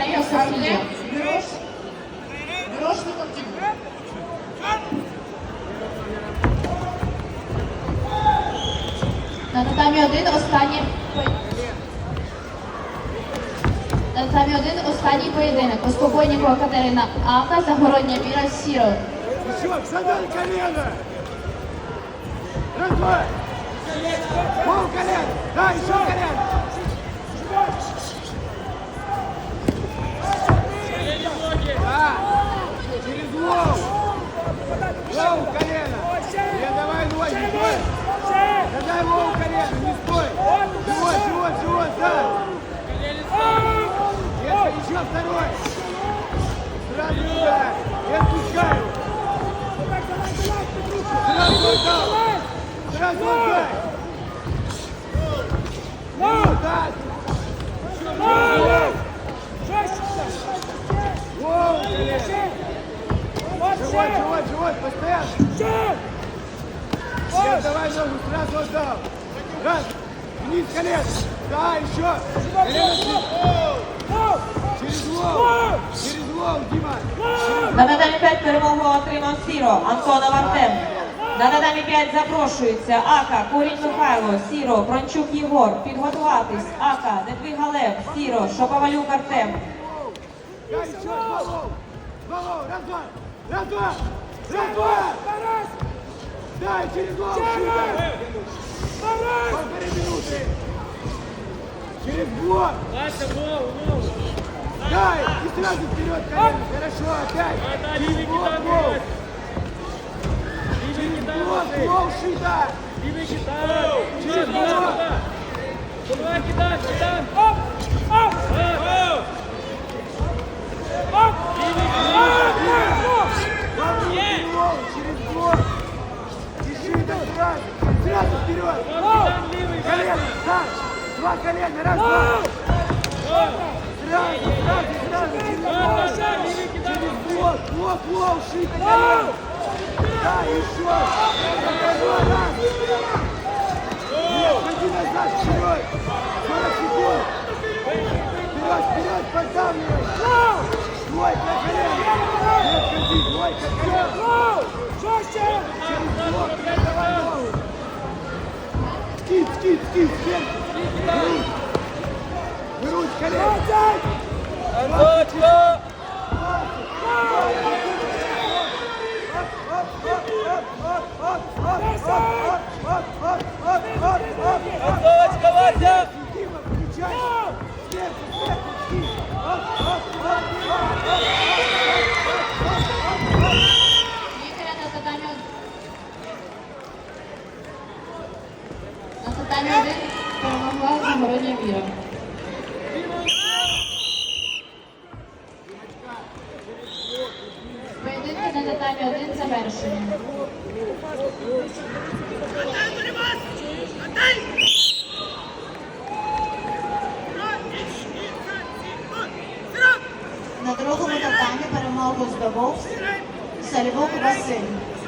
Берешь на татамі один останній на татамі один останній поєдинок. Успокойнікова Катерина Авна, Загородня Віра Сіро. Раз, два! Пол колено! Да, еще колено! Давай ногу сразу отдал. Раз. Вниз колено. Да, еще. Через лоб. Через лоб, Дима. На татамі 5 перемогу отримав Сіро, Артем. На татамі 5 запрошується Ака, Курінь Михайло, Сіро, Брончук Єгор. Підготуватись. Ака, Недвиг Галев, Сіро, Шоповалюк Артем. Да, еще два лоб. Два лоб. Раз, два. Раз, два. Раз, два. Через. Шире. Полторы. Через блок. Дай, и сразу вперед, колено. Хорошо, опять. Через блок, лоб. Два колена, раз, два. Сразу, сразу, сразу, через блок. Блок, блок, шита, колено. Да, еще. Второй раз. Нет, ходи назад, вперед. 40 секунд. Вперед, вперед, поддавливай. Двойка, колено. Нет, ходи, двойка, колено. Через блок, давай ногу. Скид, скид, скид, скид. Грудь. Грудь, колено. Дима, Поєдинки на татамі один завершені. На другому татамі перемогу здобув Сальвук Василь.